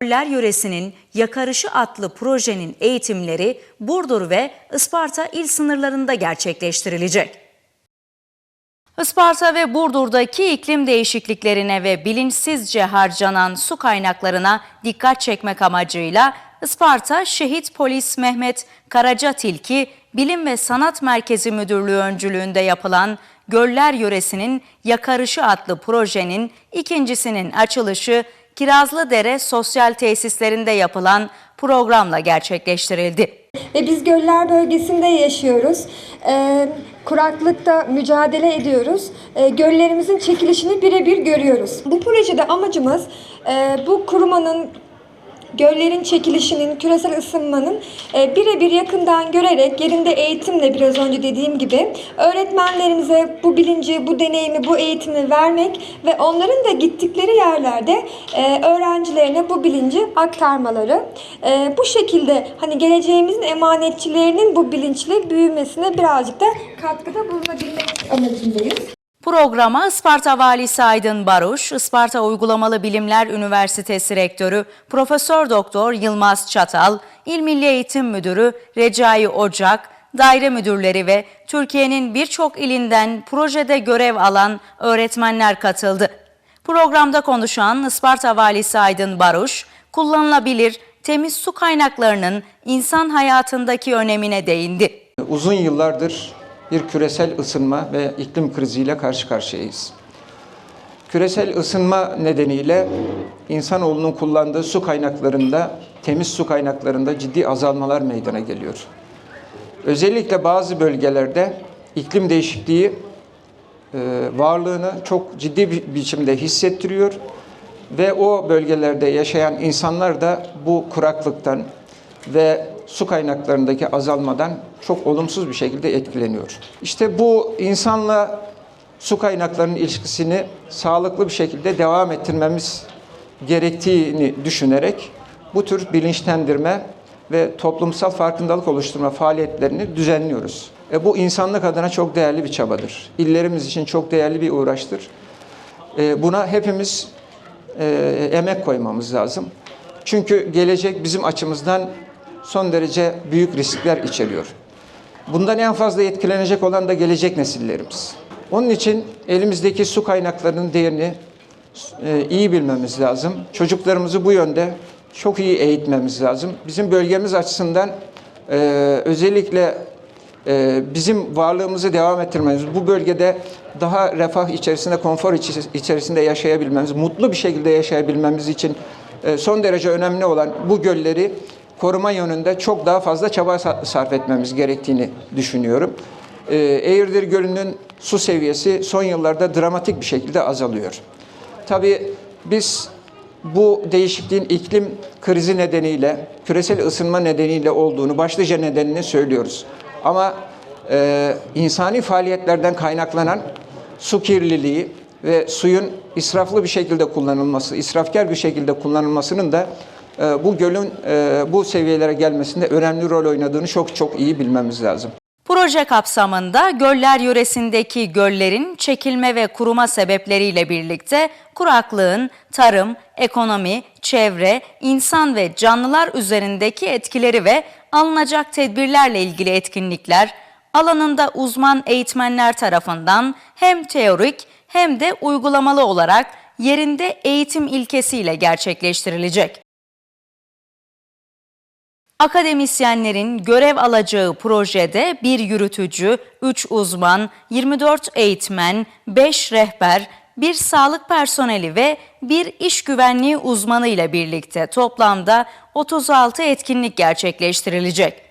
Göller Yöresi'nin Yakarışı adlı projenin eğitimleri Burdur ve Isparta il sınırlarında gerçekleştirilecek. Isparta ve Burdur'daki iklim değişikliklerine ve bilinçsizce harcanan su kaynaklarına dikkat çekmek amacıyla Isparta Şehit Polis Mehmet Karaca Tilki Bilim ve Sanat Merkezi Müdürlüğü öncülüğünde yapılan Göller Yöresi'nin Yakarışı adlı projenin ikincisinin açılışı Kirazlıdere Sosyal Tesislerinde yapılan programla gerçekleştirildi. Ve biz göller bölgesinde yaşıyoruz. Ee, kuraklıkta mücadele ediyoruz. Ee, göllerimizin çekilişini birebir görüyoruz. Bu projede amacımız e, bu kurumanın göllerin çekilişinin, küresel ısınmanın e, birebir yakından görerek yerinde eğitimle biraz önce dediğim gibi öğretmenlerimize bu bilinci, bu deneyimi, bu eğitimi vermek ve onların da gittikleri yerlerde e, öğrencilerine bu bilinci aktarmaları. E, bu şekilde hani geleceğimizin emanetçilerinin bu bilinçle büyümesine birazcık da katkıda bulunabilmek amacındayız. Programa Isparta Valisi Aydın Baruş, Isparta Uygulamalı Bilimler Üniversitesi Rektörü Profesör Doktor Yılmaz Çatal, İl Milli Eğitim Müdürü Recai Ocak, daire müdürleri ve Türkiye'nin birçok ilinden projede görev alan öğretmenler katıldı. Programda konuşan Isparta Valisi Aydın Baruş, kullanılabilir temiz su kaynaklarının insan hayatındaki önemine değindi. Uzun yıllardır bir küresel ısınma ve iklim kriziyle karşı karşıyayız. Küresel ısınma nedeniyle insanoğlunun kullandığı su kaynaklarında, temiz su kaynaklarında ciddi azalmalar meydana geliyor. Özellikle bazı bölgelerde iklim değişikliği e, varlığını çok ciddi bir biçimde hissettiriyor ve o bölgelerde yaşayan insanlar da bu kuraklıktan ve su kaynaklarındaki azalmadan çok olumsuz bir şekilde etkileniyor. İşte bu insanla su kaynaklarının ilişkisini sağlıklı bir şekilde devam ettirmemiz gerektiğini düşünerek bu tür bilinçlendirme ve toplumsal farkındalık oluşturma faaliyetlerini düzenliyoruz. E bu insanlık adına çok değerli bir çabadır. İllerimiz için çok değerli bir uğraştır. E buna hepimiz e, emek koymamız lazım. Çünkü gelecek bizim açımızdan son derece büyük riskler içeriyor. Bundan en fazla etkilenecek olan da gelecek nesillerimiz. Onun için elimizdeki su kaynaklarının değerini e, iyi bilmemiz lazım. Çocuklarımızı bu yönde çok iyi eğitmemiz lazım. Bizim bölgemiz açısından e, özellikle e, bizim varlığımızı devam ettirmemiz, bu bölgede daha refah içerisinde, konfor içerisinde yaşayabilmemiz, mutlu bir şekilde yaşayabilmemiz için son derece önemli olan bu gölleri koruma yönünde çok daha fazla çaba sarf etmemiz gerektiğini düşünüyorum. E, Eğirdir Gölü'nün su seviyesi son yıllarda dramatik bir şekilde azalıyor. Tabii biz bu değişikliğin iklim krizi nedeniyle, küresel ısınma nedeniyle olduğunu, başlıca nedenini söylüyoruz. Ama e, insani faaliyetlerden kaynaklanan su kirliliği ve suyun israflı bir şekilde kullanılması, israfkar bir şekilde kullanılmasının da bu gölün e, bu seviyelere gelmesinde önemli rol oynadığını çok çok iyi bilmemiz lazım. Proje kapsamında Göller yöresindeki göllerin çekilme ve kuruma sebepleriyle birlikte kuraklığın tarım, ekonomi, çevre, insan ve canlılar üzerindeki etkileri ve alınacak tedbirlerle ilgili etkinlikler alanında uzman eğitmenler tarafından hem teorik hem de uygulamalı olarak yerinde eğitim ilkesiyle gerçekleştirilecek. Akademisyenlerin görev alacağı projede bir yürütücü, 3 uzman, 24 eğitmen, 5 rehber, bir sağlık personeli ve bir iş güvenliği uzmanı ile birlikte toplamda 36 etkinlik gerçekleştirilecek.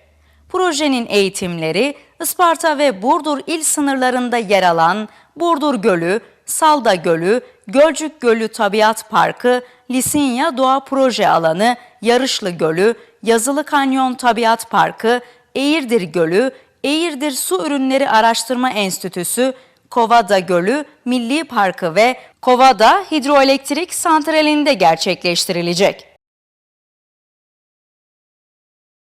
Projenin eğitimleri Isparta ve Burdur il sınırlarında yer alan Burdur Gölü, Salda Gölü, Gölcük Gölü Tabiat Parkı, Lisinya Doğa Proje Alanı, Yarışlı Gölü, Yazılı Kanyon Tabiat Parkı, Eğirdir Gölü, Eğirdir Su Ürünleri Araştırma Enstitüsü, Kovada Gölü Milli Parkı ve Kovada Hidroelektrik Santrali'nde gerçekleştirilecek.